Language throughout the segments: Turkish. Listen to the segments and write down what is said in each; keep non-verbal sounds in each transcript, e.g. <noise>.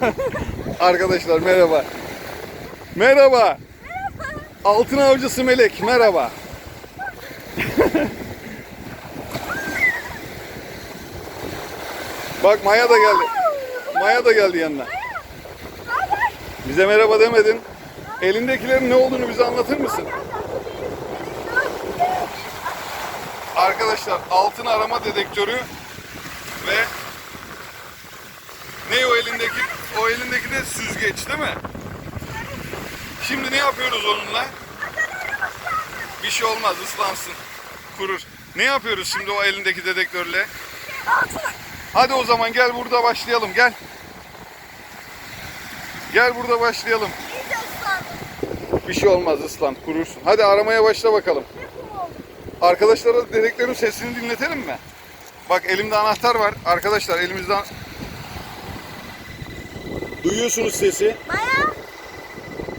<laughs> Arkadaşlar merhaba. Merhaba. Altın avcısı Melek merhaba. <laughs> Bak Maya da geldi. Maya da geldi yanına. Bize merhaba demedin. Elindekilerin ne olduğunu bize anlatır mısın? Arkadaşlar altın arama dedektörü ve ne o elindeki? O elindeki de süzgeç değil mi? Şimdi ne yapıyoruz onunla? Bir şey olmaz ıslansın. Kurur. Ne yapıyoruz şimdi o elindeki dedektörle? Hadi o zaman gel burada başlayalım gel. Gel burada başlayalım. Bir şey olmaz ıslan kurursun. Hadi aramaya başla bakalım. Arkadaşlara dedektörün sesini dinletelim mi? Bak elimde anahtar var. Arkadaşlar elimizden duyuyorsunuz sesi. Maya.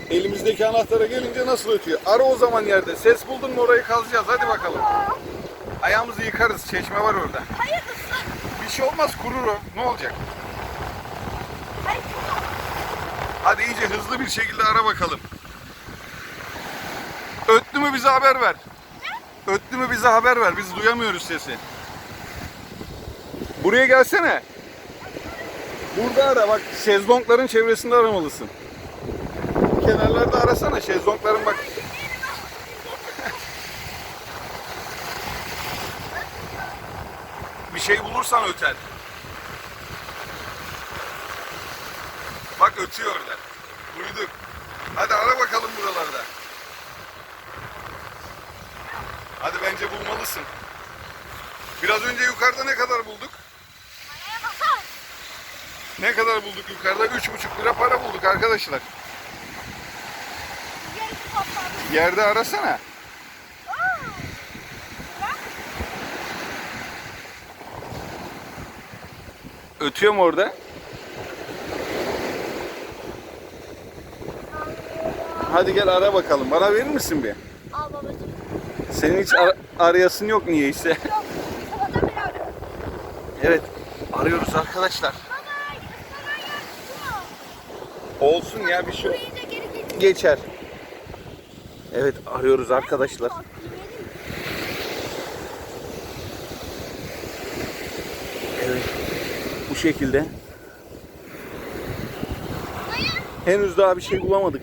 Elimizdeki anahtara gelince nasıl ötüyor? Ara o zaman yerde. Ses buldun mu orayı kazacağız. Hadi bakalım. Ayağımızı yıkarız. Çeşme var orada. Hayır ıslak. Bir şey olmaz kurur o. Ne olacak? Hayır. Hadi iyice hızlı bir şekilde ara bakalım. Öttü mü bize haber ver. Öttü mü bize haber ver. Biz duyamıyoruz sesi. Buraya gelsene. Burada ara bak şezlongların çevresinde aramalısın. Kenarlarda arasana şezlongların bak. Bir şey bulursan öter. Bak ötüyor orada. Duyduk. Hadi ara bakalım buralarda. Hadi bence bulmalısın. Biraz önce yukarıda ne kadar bulduk? Ne kadar bulduk yukarıda? Üç buçuk lira para bulduk arkadaşlar. Yerde arasana. Ötüyor mu orada? Hadi gel ara bakalım. Bana verir misin bir? Al babacığım. Senin hiç ar- arayasın yok niyeyse. Yok. Evet. Arıyoruz arkadaşlar. Olsun ya bir şey geçer. Evet arıyoruz arkadaşlar. Evet. Bu şekilde. Henüz daha bir şey bulamadık.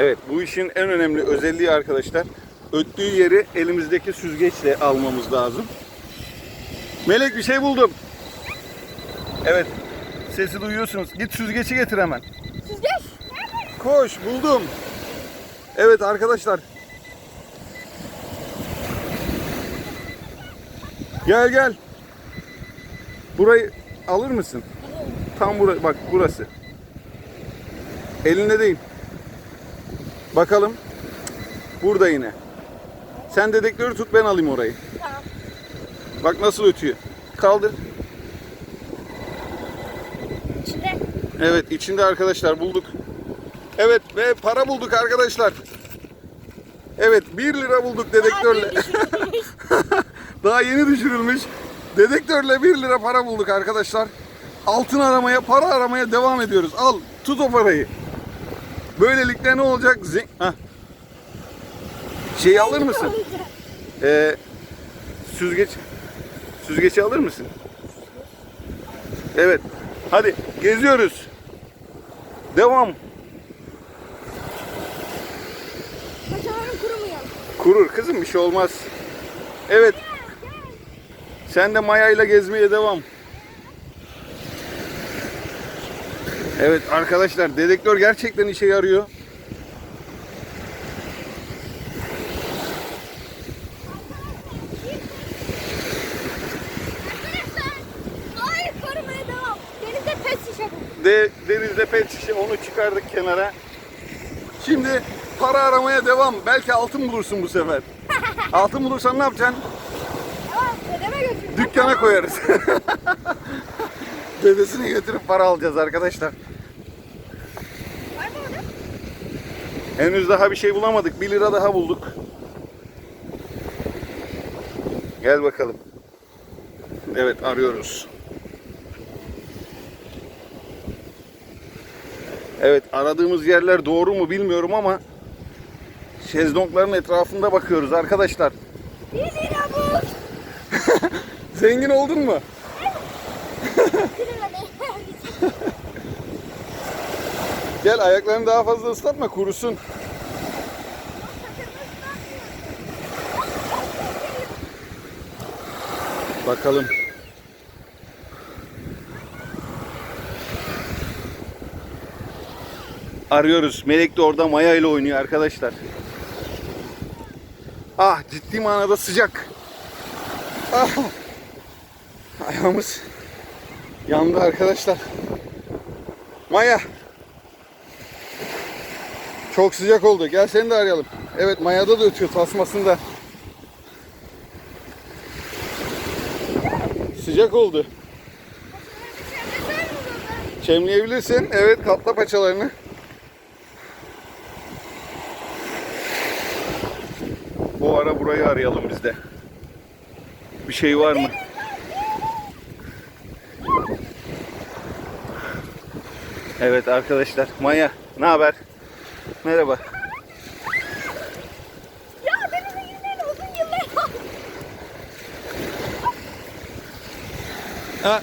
Evet bu işin en önemli özelliği arkadaşlar öttüğü yeri elimizdeki süzgeçle almamız lazım. Melek bir şey buldum. Evet sesi duyuyorsunuz. Git süzgeci getir hemen. Süzgeç. Nerede? Koş buldum. Evet arkadaşlar. Gel gel. Burayı alır mısın? Tam burası bak burası. Elinde değil. Bakalım. Burada yine. Sen dedektörü tut ben alayım orayı. Tamam. Bak nasıl ötüyor. Kaldır. İçinde. Evet içinde arkadaşlar bulduk. Evet ve para bulduk arkadaşlar. Evet 1 lira bulduk dedektörle. <laughs> Daha yeni düşürülmüş. Dedektörle 1 lira para bulduk arkadaşlar. Altın aramaya, para aramaya devam ediyoruz. Al, tut o parayı. Böylelikle ne olacak? Zen- Hah. Şey alır mısın? <laughs> Ee, süzgeç. Süzgeci alır mısın? Evet. Hadi geziyoruz. Devam. Paçalarım kurumuyor. Kurur kızım bir şey olmaz. Evet. Sen de Maya ile gezmeye devam. Evet arkadaşlar dedektör gerçekten işe yarıyor. De, denizde pet şişe onu çıkardık kenara. Şimdi para aramaya devam. Belki altın bulursun bu sefer. Altın bulursan ne yapacaksın? Dedeme. Dükkana koyarız. <laughs> Dedesine götürüp para alacağız arkadaşlar. Var mı orada? Henüz daha bir şey bulamadık. 1 lira daha bulduk. Gel bakalım. Evet arıyoruz. Evet aradığımız yerler doğru mu bilmiyorum ama şezlongların etrafında bakıyoruz arkadaşlar. Bir lira bu. <laughs> Zengin oldun mu? <laughs> Gel ayaklarını daha fazla ıslatma kurusun. Bakalım. Arıyoruz. Melek de orada Maya ile oynuyor arkadaşlar. Ah ciddi manada sıcak. Ah. Ayağımız yandı arkadaşlar. Maya. Çok sıcak oldu. Gel seni de arayalım. Evet Maya'da da ötüyor tasmasında. Sıcak oldu. Çemleyebilirsin. Evet katla paçalarını. Bu ara burayı arayalım biz de. Bir şey var mı? Evet arkadaşlar. Maya ne haber? Merhaba. Ya denize girmeyin uzun yıllar. Ha.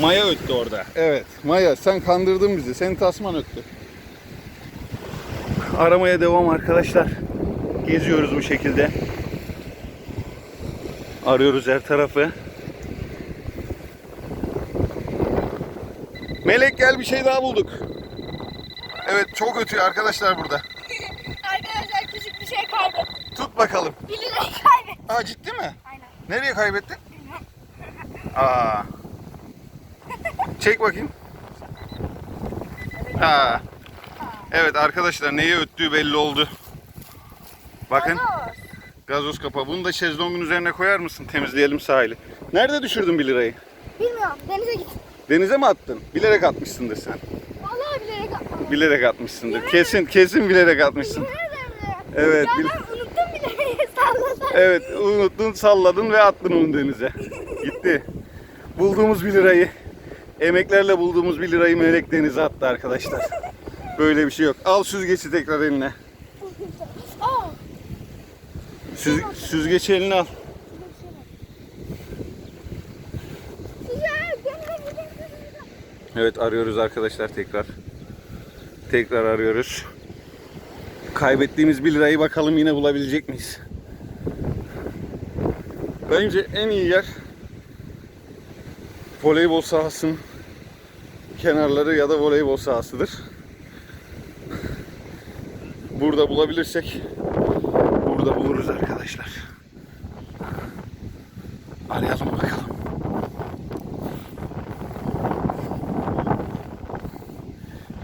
Maya öttü orada. Evet. Maya sen kandırdın bizi. Senin tasman öttü. Aramaya devam arkadaşlar. Geziyoruz bu şekilde. Arıyoruz her tarafı. Melek gel bir şey daha bulduk. Evet çok ötüyor arkadaşlar burada. Arkadaşlar küçük bir şey kaybettim. Tut bakalım. Bir lirayı kaybettim. Aa ciddi mi? Aynen. Nereye kaybettin? Aa. Çek bakayım. Aa. Evet arkadaşlar neye öttüğü belli oldu. Bakın Gazoz. kapağı. Bunu da şezlongun üzerine koyar mısın? Temizleyelim sahili. Nerede düşürdün 1 lirayı? Bilmiyorum denize git. Denize mi attın? Bilerek atmışsındır sen. Vallahi bilerek atmadım. Bilerek atmışsındır. Kesin kesin bilerek atmışsın. Yemin ederim. Evet, Ya ben unuttum lirayı salladım. Evet unuttun salladın ve attın onu denize. <laughs> Gitti. Bulduğumuz 1 lirayı emeklerle bulduğumuz 1 lirayı melek denize attı arkadaşlar. Böyle bir şey yok. Al süzgeci tekrar eline. Süz, süzgeci eline al. Evet arıyoruz arkadaşlar tekrar. Tekrar arıyoruz. Kaybettiğimiz 1 lirayı bakalım yine bulabilecek miyiz? Bence en iyi yer voleybol sahasının kenarları ya da voleybol sahasıdır. Burada bulabilirsek burada buluruz arkadaşlar. Arayalım bakalım.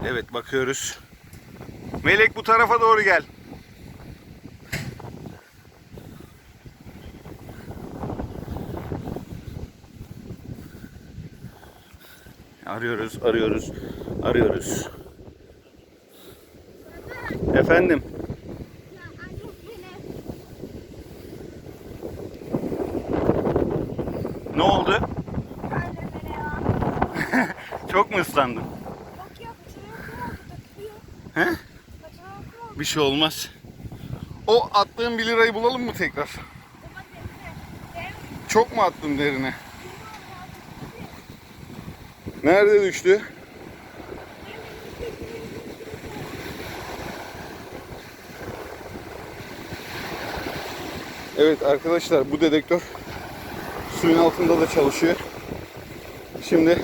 Evet bakıyoruz. Melek bu tarafa doğru gel. Arıyoruz, arıyoruz, arıyoruz. Efendim, ne oldu? <laughs> Çok mu ıslandın? He? Bir şey olmaz. O attığın 1 lirayı bulalım mı tekrar? Çok mu attın derine? Nerede düştü? Evet arkadaşlar bu dedektör suyun altında da çalışıyor. Şimdi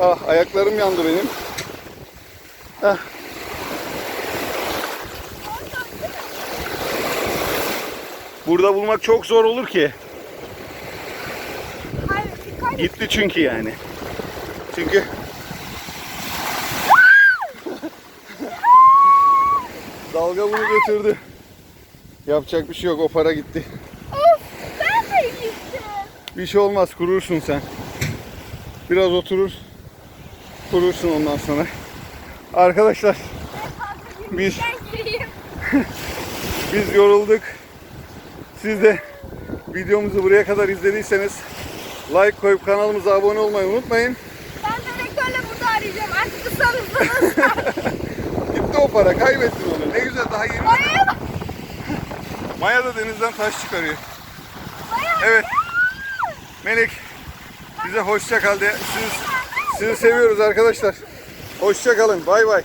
ah ayaklarım yandı benim. Ah. Burada bulmak çok zor olur ki. Gitti çünkü yani. Çünkü dalga bunu götürdü. Yapacak bir şey yok o para gitti. Of ben de gittim. Bir şey olmaz kurursun sen. Biraz oturur. Kurursun ondan sonra. Arkadaşlar Biz- <laughs> biz yorulduk. Siz de videomuzu buraya kadar izlediyseniz like koyup kanalımıza abone olmayı unutmayın. Arayacağım. Artık ıslanırsanız. <laughs> Gitti o para kaybettin onu. Ne güzel daha yeni. Maya bak. Maya da denizden taş çıkarıyor. Maya. Evet. Melek bize hoşça kal de. Siz, sizi seviyoruz arkadaşlar. Hoşça kalın. Bay bay.